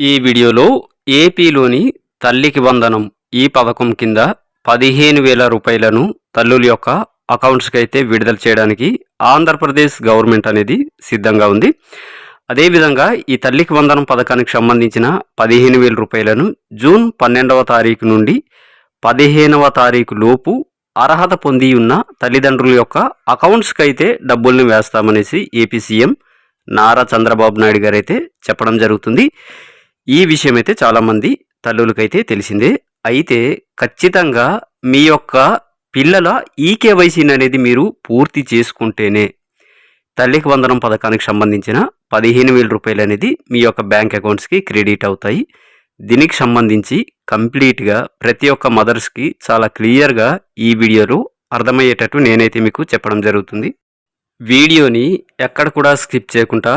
ఈ వీడియోలో ఏపీలోని తల్లికి వందనం ఈ పథకం కింద పదిహేను వేల రూపాయలను తల్లుల యొక్క అకౌంట్స్కి అయితే విడుదల చేయడానికి ఆంధ్రప్రదేశ్ గవర్నమెంట్ అనేది సిద్ధంగా ఉంది. అదేవిధంగా ఈ తల్లికి వందనం పథకానికి సంబంధించిన పదిహేను వేల రూపాయలను జూన్ పన్నెండవ తారీఖు నుండి పదిహేనవ తారీఖు లోపు అర్హత పొంది ఉన్న తల్లిదండ్రుల యొక్క అకౌంట్స్కి అయితే డబ్బుల్ని వేస్తామనేసి ఏపీ సీఎం నారా చంద్రబాబు నాయుడు గారు అయితే చెప్పడం జరుగుతుంది. ఈ విషయం అయితే చాలామంది తల్లులకైతే తెలిసిందే. అయితే ఖచ్చితంగా మీ యొక్క పిల్లల ఈకేవైసీని అనేది మీరు పూర్తి చేసుకుంటేనే తల్లికి వందనం పథకానికి సంబంధించిన పదిహేను వేల రూపాయలు అనేది మీ యొక్క బ్యాంక్ అకౌంట్స్కి క్రెడిట్ అవుతాయి. దీనికి సంబంధించి కంప్లీట్గా ప్రతి ఒక్క మదర్స్కి చాలా క్లియర్గా ఈ వీడియోలో అర్థమయ్యేటట్టు నేనైతే మీకు చెప్పడం జరుగుతుంది. వీడియోని ఎక్కడ కూడా స్కిప్ చేయకుండా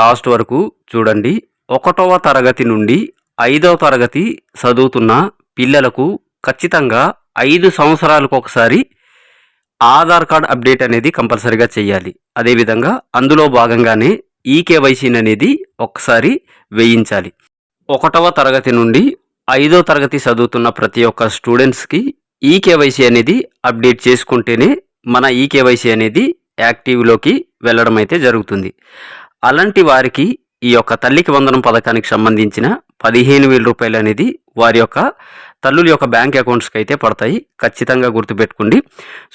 లాస్ట్ వరకు చూడండి. ఒకటవ తరగతి నుండి ఐదవ తరగతి చదువుతున్న పిల్లలకు ఖచ్చితంగా ఐదు సంవత్సరాలకు ఒకసారి ఆధార్ కార్డ్ అప్డేట్ అనేది కంపల్సరీగా చేయాలి. అదేవిధంగా అందులో భాగంగానే ఈకేవైసీని అనేది ఒకసారి వేయించాలి. ఒకటవ తరగతి నుండి ఐదో తరగతి చదువుతున్న ప్రతి ఒక్క స్టూడెంట్స్కి ఈకేవైసీ అనేది అప్డేట్ చేసుకుంటేనే మన ఈకేవైసీ అనేది యాక్టివ్లోకి వెళ్ళడం అయితే జరుగుతుంది. అలాంటి వారికి ఈ యొక్క తల్లికి వందనం పథకానికి సంబంధించిన పదిహేను వేల రూపాయలు అనేది వారి యొక్క తల్లుల యొక్క బ్యాంక్ అకౌంట్స్కి అయితే పడతాయి. ఖచ్చితంగా గుర్తుపెట్టుకోండి.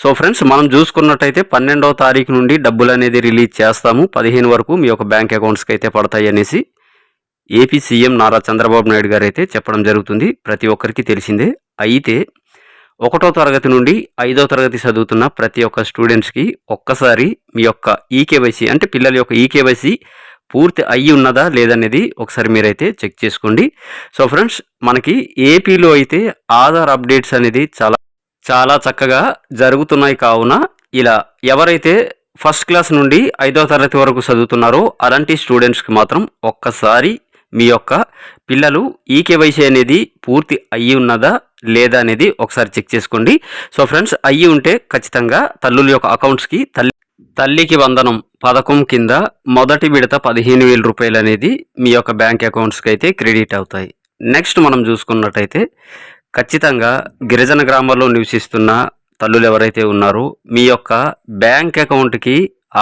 సో ఫ్రెండ్స్ మనం చూసుకున్నట్టయితే పన్నెండవ తారీఖు నుండి డబ్బులు అనేది రిలీజ్ చేస్తాము. పదిహేను వరకు మీ యొక్క బ్యాంక్ అకౌంట్స్కి అయితే పడతాయి అనేసి ఏపీ సీఎం నారా చంద్రబాబు నాయుడు గారు అయితే చెప్పడం జరుగుతుంది. ప్రతి ఒక్కరికి తెలిసిందే. అయితే ఒకటో తరగతి నుండి ఐదో తరగతి చదువుతున్న ప్రతి ఒక్క స్టూడెంట్స్కి ఒక్కసారి మీ యొక్క ఈకేవైసీ అంటే పిల్లల యొక్క ఈకేవైసీ పూర్తి అయ్యి ఉన్నదా లేదనేది ఒకసారి మీరైతే చెక్ చేసుకోండి. సో ఫ్రెండ్స్ మనకి ఏపీలో అయితే ఆధార్ అప్డేట్స్ అనేది చాలా చాలా చక్కగా జరుగుతున్నాయి కావున ఇలా ఎవరైతే ఫస్ట్ క్లాస్ నుండి ఐదవ తరగతి వరకు చదువుతున్నారో అలాంటి స్టూడెంట్స్కి మాత్రం ఒక్కసారి మీ యొక్క పిల్లలు ఈకేవైసీ అనేది పూర్తి అయ్యి ఉన్నదా లేదా అనేది ఒకసారి చెక్ చేసుకోండి. సో ఫ్రెండ్స్ అయ్యి ఉంటే ఖచ్చితంగా తల్లుల యొక్క అకౌంట్స్కి తల్లి తల్లికి వందనం పథకం కింద మొదటి విడత పదిహేను వేల రూపాయలు అనేది మీ యొక్క బ్యాంక్ అకౌంట్స్కి అయితే క్రెడిట్ అవుతాయి. నెక్స్ట్ మనం చూసుకున్నట్టయితే ఖచ్చితంగా గిరిజన గ్రామాల్లో నివసిస్తున్న తల్లులు ఎవరైతే ఉన్నారో మీ యొక్క బ్యాంక్ అకౌంట్కి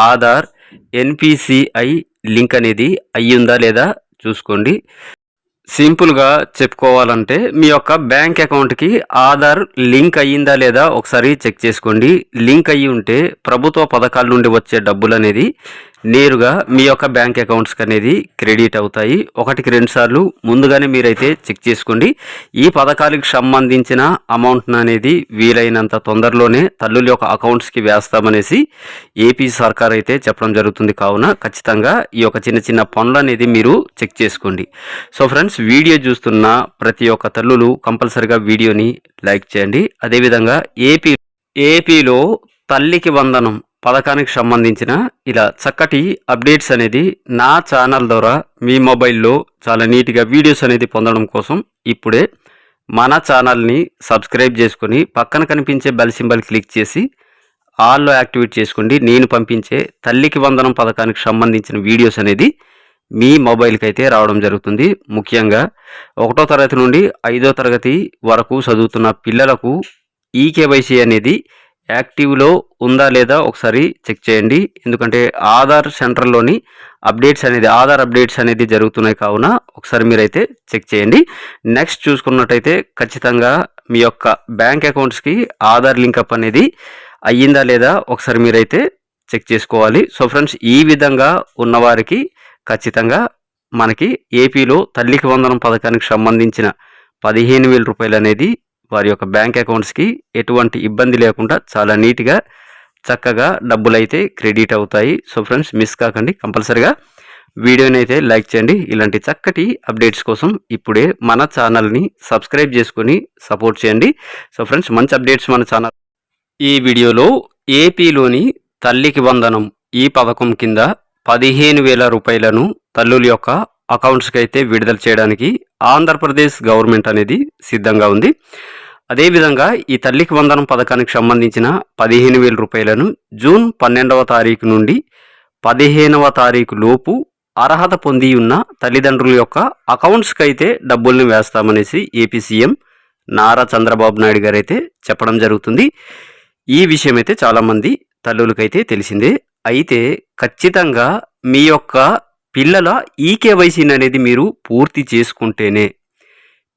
ఆధార్ ఎన్పిసిఐ లింక్ అనేది అయ్యిందా లేదా చూసుకోండి. సింపుల్గా చెప్పుకోవాలంటే మీ యొక్క బ్యాంక్ అకౌంట్కి ఆధార్ లింక్ అయ్యిందా లేదా ఒకసారి చెక్ చేసుకోండి. లింక్ అయ్యి ఉంటే ప్రభుత్వ పథకాల నుండి వచ్చే డబ్బులు అనేది నేరుగా మీ యొక్క బ్యాంక్ అకౌంట్స్కి అనేది క్రెడిట్ అవుతాయి. ఒకటికి రెండు సార్లు ముందుగానే మీరైతే చెక్ చేసుకోండి. ఈ పథకాలకు సంబంధించిన అమౌంట్ని అనేది వీలైనంత తొందరలోనే తల్లుల యొక్క అకౌంట్స్కి వేస్తామనేసి ఏపీ సర్కార్ అయితే చెప్పడం జరుగుతుంది. కావున ఖచ్చితంగా ఈ యొక్క చిన్న చిన్న పనులు అనేది మీరు చెక్ చేసుకోండి. సో ఫ్రెండ్స్ వీడియో చూస్తున్న ప్రతి ఒక్క తల్లులు కంపల్సరిగా వీడియోని లైక్ చేయండి. అదేవిధంగా ఏపీ ఏపీలో తల్లికి వందనం పథకానికి సంబంధించిన ఇలా చక్కటి అప్డేట్స్ అనేది నా ఛానల్ ద్వారా మీ మొబైల్లో చాలా నీట్గా వీడియోస్ అనేది పొందడం కోసం ఇప్పుడే మన ఛానల్ని సబ్స్క్రైబ్ చేసుకొని పక్కన కనిపించే బెల్ సింబల్ క్లిక్ చేసి ఆల్లో యాక్టివేట్ చేసుకోండి. నేను పంపించే తల్లికి వందనం పథకానికి సంబంధించిన వీడియోస్ అనేది మీ మొబైల్కి అయితే రావడం జరుగుతుంది. ముఖ్యంగా ఒకటో తరగతి నుండి ఐదో తరగతి వరకు చదువుతున్న పిల్లలకు ఈకేవైసీ అనేది యాక్టివ్లో ఉందా లేదా ఒకసారి చెక్ చేయండి. ఎందుకంటే ఆధార్ సెంటర్లోని అప్డేట్స్ అనేది ఆధార్ అప్డేట్స్ అనేది జరుగుతున్నాయి కావున ఒకసారి మీరైతే చెక్ చేయండి. నెక్స్ట్ చూసుకున్నట్టయితే ఖచ్చితంగా మీ యొక్క బ్యాంక్ అకౌంట్స్కి ఆధార్ లింకప్ అనేది అయ్యిందా లేదా ఒకసారి మీరైతే చెక్ చేసుకోవాలి. సో ఫ్రెండ్స్ ఈ విధంగా ఉన్నవారికి ఖచ్చితంగా మనకి ఏపీలో తల్లికి వందనం పథకానికి సంబంధించిన పదిహేను వేల రూపాయలు అనేది వారి యొక్క బ్యాంక్ అకౌంట్స్కి ఎటువంటి ఇబ్బంది లేకుండా చాలా నీట్గా చక్కగా డబ్బులు అయితే క్రెడిట్ అవుతాయి. సో ఫ్రెండ్స్ మిస్ కాకండి కంపల్సరిగా. వీడియోని అయితే లైక్ చేయండి. ఇలాంటి చక్కటి అప్డేట్స్ కోసం ఇప్పుడే మన ఛానల్ని సబ్స్క్రైబ్ చేసుకొని సపోర్ట్ చేయండి. సో ఫ్రెండ్స్ మంచి అప్డేట్స్ మన ఛానల్. ఈ వీడియోలో ఏపీలోని తల్లికి వందనం ఈ పథకం కింద పదిహేను వేల రూపాయలను తల్లుల యొక్క అకౌంట్స్కి అయితే విడుదల చేయడానికి ఆంధ్రప్రదేశ్ గవర్నమెంట్ అనేది సిద్ధంగా ఉంది. అదేవిధంగా ఈ తల్లికి వందనం పథకానికి సంబంధించిన పదిహేను వేల రూపాయలను జూన్ పన్నెండవ తారీఖు నుండి పదిహేనవ తారీఖు లోపు అర్హత పొంది ఉన్న తల్లిదండ్రుల యొక్క అకౌంట్స్కి అయితే డబ్బుల్ని వేస్తామనేసి ఏపీ సీఎం నారా చంద్రబాబు నాయుడు గారు అయితే చెప్పడం జరుగుతుంది. ఈ విషయం అయితే చాలామంది తల్లులకైతే తెలిసిందే. అయితే ఖచ్చితంగా మీ యొక్క పిల్లల ఈ కేవైసీని అనేది మీరు పూర్తి చేసుకుంటేనే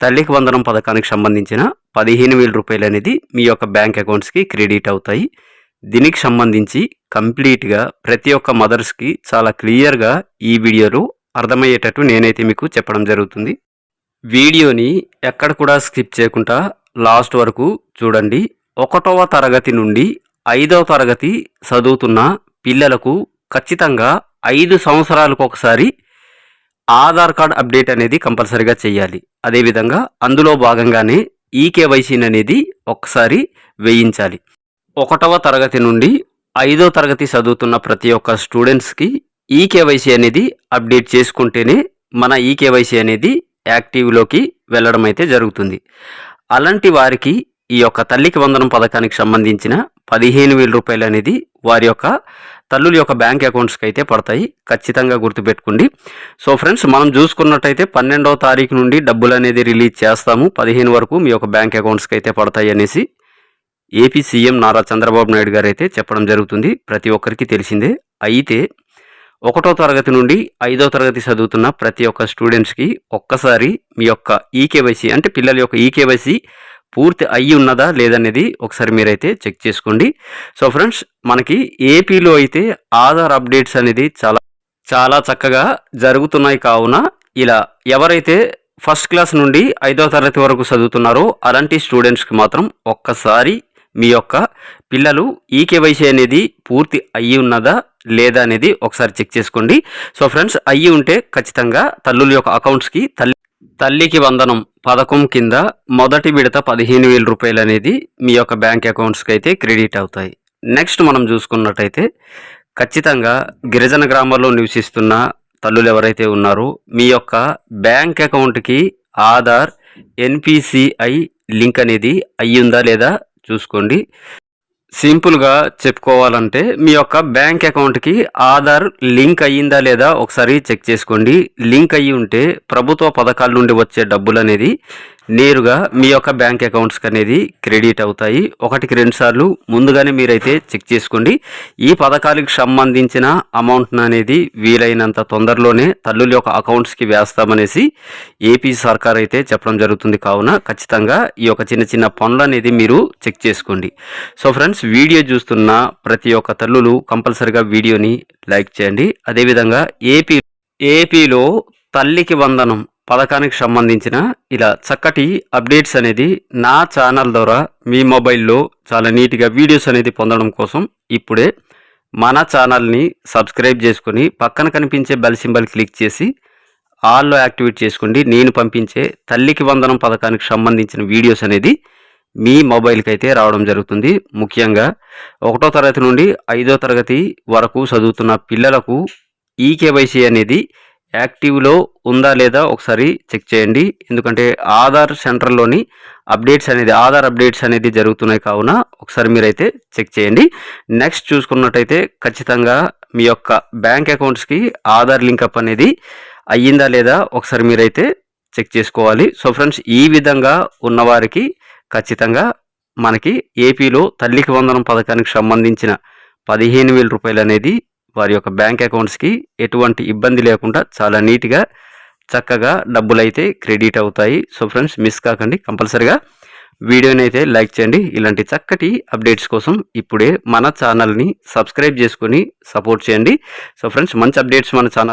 తల్లికి వందనం పథకానికి సంబంధించిన పదిహేను వేల రూపాయలు అనేది మీ యొక్క బ్యాంక్ అకౌంట్స్కి క్రెడిట్ అవుతాయి. దీనికి సంబంధించి కంప్లీట్గా ప్రతి ఒక్క మదర్స్కి చాలా క్లియర్గా ఈ వీడియోలో అర్థమయ్యేటట్టు నేనైతే మీకు చెప్పడం జరుగుతుంది. వీడియోని ఎక్కడ కూడా స్కిప్ చేయకుండా లాస్ట్ వరకు చూడండి. ఒకటవ తరగతి నుండి ఐదవ తరగతి చదువుతున్న పిల్లలకు ఖచ్చితంగా ఐదు సంవత్సరాలకు ఒకసారి ఆధార్ కార్డ్ అప్డేట్ అనేది కంపల్సరీగా చేయాలి. అదేవిధంగా అందులో భాగంగానే ఈ అనేది ఒకసారి వేయించాలి. ఒకటవ తరగతి నుండి ఐదో తరగతి చదువుతున్న ప్రతి ఒక్క స్టూడెంట్స్కి ఈ కేవైసీ అనేది అప్డేట్ చేసుకుంటేనే మన ఈ కేవైసీ అనేది యాక్టివ్లోకి వెళ్ళడం అయితే జరుగుతుంది. అలాంటి వారికి ఈ యొక్క తల్లికి వందనం పథకానికి సంబంధించిన పదిహేను వేల రూపాయలు అనేది వారి యొక్క తల్లుల యొక్క బ్యాంక్ అకౌంట్స్కి అయితే పడతాయి. ఖచ్చితంగా గుర్తుపెట్టుకోండి. సో ఫ్రెండ్స్ మనం చూసుకున్నట్టయితే పన్నెండవ తారీఖు నుండి డబ్బులు అనేది రిలీజ్ చేస్తాము. పదిహేను వరకు మీ యొక్క బ్యాంక్ అకౌంట్స్కి అయితే పడతాయి అనేసి ఏపీ సీఎం నారా చంద్రబాబు నాయుడు గారు అయితే చెప్పడం జరుగుతుంది. ప్రతి ఒక్కరికి తెలిసిందే. అయితే ఒకటో తరగతి నుండి ఐదో తరగతి చదువుతున్న ప్రతి ఒక్క స్టూడెంట్స్కి ఒక్కసారి మీ యొక్క ఈకేవైసీ అంటే పిల్లల యొక్క ఈకేవైసీ పూర్తి అయ్యి ఉన్నదా లేదనేది ఒకసారి మీరైతే చెక్ చేసుకోండి. సో ఫ్రెండ్స్ మనకి ఏపీలో అయితే ఆధార్ అప్డేట్స్ అనేది చాలా చాలా చక్కగా జరుగుతున్నాయి కావున ఇలా ఎవరైతే ఫస్ట్ క్లాస్ నుండి ఐదో తరగతి వరకు చదువుతున్నారో అలాంటి స్టూడెంట్స్కి మాత్రం ఒక్కసారి మీ యొక్క పిల్లలు ఈ కేవైసీ అనేది పూర్తి అయ్యి ఉన్నదా లేదా అనేది ఒకసారి చెక్ చేసుకోండి. సో ఫ్రెండ్స్ అయ్యి ఉంటే ఖచ్చితంగా తల్లుల యొక్క అకౌంట్స్కి తల్లి తల్లికి వందనం పథకం కింద మొదటి విడత పదిహేను వేల రూపాయలు అనేది మీ యొక్క బ్యాంక్ అకౌంట్స్కి అయితే క్రెడిట్ అవుతాయి. నెక్స్ట్ మనం చూసుకున్నట్టయితే ఖచ్చితంగా గిరిజన గ్రామాల్లో నివసిస్తున్న తల్లులు ఎవరైతే ఉన్నారో మీ యొక్క బ్యాంక్ అకౌంట్కి ఆధార్ ఎన్పిసిఐ లింక్ అనేది అయ్యిందా లేదా చూసుకోండి. సింపుల్గా చెప్పుకోవాలంటే మీ యొక్క బ్యాంక్ అకౌంట్కి ఆధార్ లింక్ అయ్యిందా లేదా ఒకసారి చెక్ చేసుకోండి. లింక్ అయ్యి ఉంటే ప్రభుత్వ పథకాల నుండి వచ్చే డబ్బులు అనేది నేరుగా మీ యొక్క బ్యాంక్ అకౌంట్స్కి అనేది క్రెడిట్ అవుతాయి. ఒకటికి రెండు సార్లు ముందుగానే మీరైతే చెక్ చేసుకోండి. ఈ పథకాలకు సంబంధించిన అమౌంట్ అనేది వీలైనంత తొందరలోనే తల్లుల యొక్క అకౌంట్స్కి వేస్తామనేసి ఏపీ సర్కార్ అయితే చెప్పడం జరుగుతుంది. కావున ఖచ్చితంగా ఈ యొక్క చిన్న చిన్న పనులు అనేది మీరు చెక్ చేసుకోండి. సో ఫ్రెండ్స్ వీడియో చూస్తున్న ప్రతి ఒక్క తల్లులు కంపల్సరిగా వీడియోని లైక్ చేయండి. అదేవిధంగా ఏపీ ఏపీలో తల్లికి వందనం పథకానికి సంబంధించిన ఇలా చక్కటి అప్డేట్స్ అనేది నా ఛానల్ ద్వారా మీ మొబైల్లో చాలా నీట్గా వీడియోస్ అనేది పొందడం కోసం ఇప్పుడే మన ఛానల్ని సబ్స్క్రైబ్ చేసుకొని పక్కన కనిపించే బెల్ సింబల్ క్లిక్ చేసి ఆల్లో యాక్టివేట్ చేసుకోండి. నేను పంపించే తల్లికి వందనం పథకానికి సంబంధించిన వీడియోస్ అనేది మీ మొబైల్కి అయితే రావడం జరుగుతుంది. ముఖ్యంగా ఒకటో తరగతి నుండి ఐదో తరగతి వరకు చదువుతున్న పిల్లలకు ఈ కేవైసీ అనేది యాక్టివ్లో ఉందా లేదా ఒకసారి చెక్ చేయండి. ఎందుకంటే ఆధార్ సెంటర్లోని అప్డేట్స్ అనేది ఆధార్ అప్డేట్స్ అనేది జరుగుతున్నాయి కావున ఒకసారి మీరైతే చెక్ చేయండి. నెక్స్ట్ చూసుకున్నట్టయితే ఖచ్చితంగా మీ యొక్క బ్యాంక్ అకౌంట్స్కి ఆధార్ లింకప్ అనేది అయ్యిందా లేదా ఒకసారి మీరైతే చెక్ చేసుకోవాలి. సో ఫ్రెండ్స్ ఈ విధంగా ఉన్నవారికి ఖచ్చితంగా మనకి ఏపీలో తల్లికి వందనం పథకానికి సంబంధించిన పదిహేను వేల రూపాయలు అనేది వారి యొక్క బ్యాంక్ అకౌంట్స్కి ఎటువంటి ఇబ్బంది లేకుండా చాలా నీట్గా చక్కగా డబ్బులు అయితే క్రెడిట్ అవుతాయి. సో ఫ్రెండ్స్ మిస్ కాకండి కంపల్సరిగా వీడియోని అయితే లైక్ చేయండి. ఇలాంటి చక్కటి అప్డేట్స్ కోసం ఇప్పుడే మన ఛానల్ని సబ్స్క్రైబ్ చేసుకొని సపోర్ట్ చేయండి. సో ఫ్రెండ్స్ మంచి అప్డేట్స్ మన ఛానల్